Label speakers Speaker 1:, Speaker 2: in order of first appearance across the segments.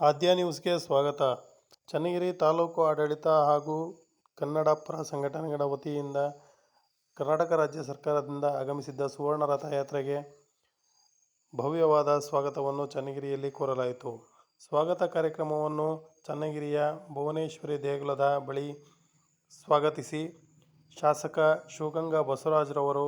Speaker 1: ಆದ್ಯ ನ್ಯೂಸ್ಗೆ ಸ್ವಾಗತ. ಚನ್ನಗಿರಿ ತಾಲೂಕು ಆಡಳಿತ ಹಾಗೂ ಕನ್ನಡ ಪರ ಸಂಘಟನೆಗಳ ವತಿಯಿಂದ ಕರ್ನಾಟಕ ರಾಜ್ಯ ಸರ್ಕಾರದಿಂದ ಆಗಮಿಸಿದ್ದ ಸುವರ್ಣ ರಥಯಾತ್ರೆಗೆ ಭವ್ಯವಾದ ಸ್ವಾಗತವನ್ನು ಚನ್ನಗಿರಿಯಲ್ಲಿ ಕೋರಲಾಯಿತು. ಸ್ವಾಗತ ಕಾರ್ಯಕ್ರಮವನ್ನು ಚನ್ನಗಿರಿಯ ಭುವನೇಶ್ವರಿ ದೇಗುಲದ ಬಳಿ ಸ್ವಾಗತಿಸಿ ಶಾಸಕ ಶಿವಗಂಗಾ ಬಸವರಾಜರವರು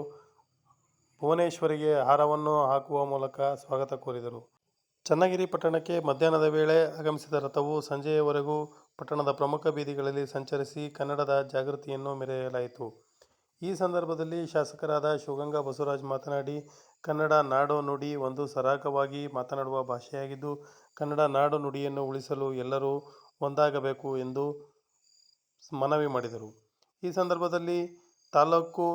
Speaker 1: ಭುವನೇಶ್ವರಿಗೆ ಹಾರವನ್ನು ಹಾಕುವ ಮೂಲಕ ಸ್ವಾಗತ ಕೋರಿದರು. ಚನ್ನಗಿರಿ ಪಟ್ಟಣಕ್ಕೆ ಮಧ್ಯಾಹ್ನದ ವೇಳೆ ಆಗಮಿಸಿದ ರಥವು ಸಂಜೆಯವರೆಗೂ ಪಟ್ಟಣದ ಪ್ರಮುಖ ಬೀದಿಗಳಲ್ಲಿ ಸಂಚರಿಸಿ ಕನ್ನಡದ ಜಾಗೃತಿಯನ್ನು ಮೆರೆಯಲಾಯಿತು. ಈ ಸಂದರ್ಭದಲ್ಲಿ ಶಾಸಕರಾದ ಶಿವಗಂಗಾ ಬಸವರಾಜ್ ಮಾತನಾಡಿ, ಕನ್ನಡ ನಾಡು ನುಡಿ ಒಂದು ಸರಾಗವಾಗಿ ಮಾತನಾಡುವ ಭಾಷೆಯಾಗಿದ್ದು, ಕನ್ನಡ ನಾಡು ನುಡಿಯನ್ನು ಉಳಿಸಲು ಎಲ್ಲರೂ ಒಂದಾಗಬೇಕು ಎಂದು ಮನವಿ ಮಾಡಿದರು. ಈ ಸಂದರ್ಭದಲ್ಲಿ ತಾಲೂಕು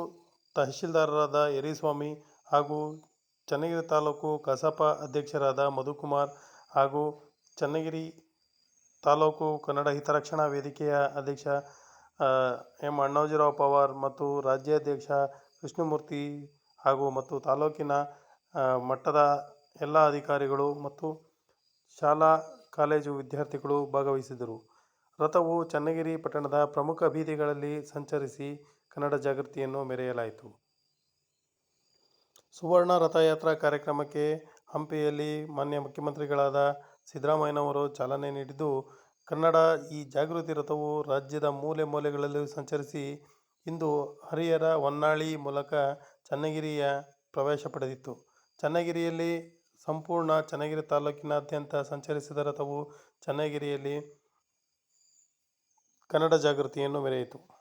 Speaker 1: ತಹಶೀಲ್ದಾರರಾದ ಯರಿಸ್ವಾಮಿ ಹಾಗೂ ಚನ್ನಗಿರಿ ತಾಲೂಕು ಕಸಾಪ ಅಧ್ಯಕ್ಷರಾದ ಮಧುಕುಮಾರ್ ಹಾಗೂ ಚನ್ನಗಿರಿ ತಾಲೂಕು ಕನ್ನಡ ಹಿತರಕ್ಷಣಾ ವೇದಿಕೆಯ ಅಧ್ಯಕ್ಷ ಎಂ ಅಣ್ಣಾಜಿರಾವ್ ಪವಾರ್ ಮತ್ತು ರಾಜ್ಯಾಧ್ಯಕ್ಷ ಕೃಷ್ಣಮೂರ್ತಿ ಹಾಗೂ ಮತ್ತು ತಾಲೂಕಿನ ಮಟ್ಟದ ಎಲ್ಲ ಅಧಿಕಾರಿಗಳು ಮತ್ತು ಶಾಲಾ ಕಾಲೇಜು ವಿದ್ಯಾರ್ಥಿಗಳು ಭಾಗವಹಿಸಿದರು ರಥವು ಚನ್ನಗಿರಿ ಪಟ್ಟಣದ ಪ್ರಮುಖ ಬೀದಿಗಳಲ್ಲಿ ಸಂಚರಿಸಿ ಕನ್ನಡ ಜಾಗೃತಿಯನ್ನು ಮೆರೆಯಲಾಯಿತು. ಸುವರ್ಣ ರಥಯಾತ್ರಾ ಕಾರ್ಯಕ್ರಮಕ್ಕೆ ಹಂಪಿಯಲ್ಲಿ ಮಾನ್ಯ ಮುಖ್ಯಮಂತ್ರಿಗಳಾದ ಸಿದ್ದರಾಮಯ್ಯನವರು ಚಾಲನೆ ನೀಡಿದ್ದು, ಕನ್ನಡ ಈ ಜಾಗೃತಿ ರಥವು ರಾಜ್ಯದ ಮೂಲೆ ಮೂಲೆಗಳಲ್ಲಿ ಸಂಚರಿಸಿ ಇಂದು ಹರಿಹರ ಹೊನ್ನಾಳಿ ಮೂಲಕ ಚನ್ನಗಿರಿಯ ಪ್ರವೇಶ ಪಡೆದಿತ್ತು. ಚನ್ನಗಿರಿಯಲ್ಲಿ ಸಂಪೂರ್ಣ ಚನ್ನಗಿರಿ ತಾಲೂಕಿನಾದ್ಯಂತ ಸಂಚರಿಸಿದ ರಥವು ಚನ್ನಗಿರಿಯಲ್ಲಿ ಕನ್ನಡ ಜಾಗೃತಿಯನ್ನು ಮೆರೆಯಿತು.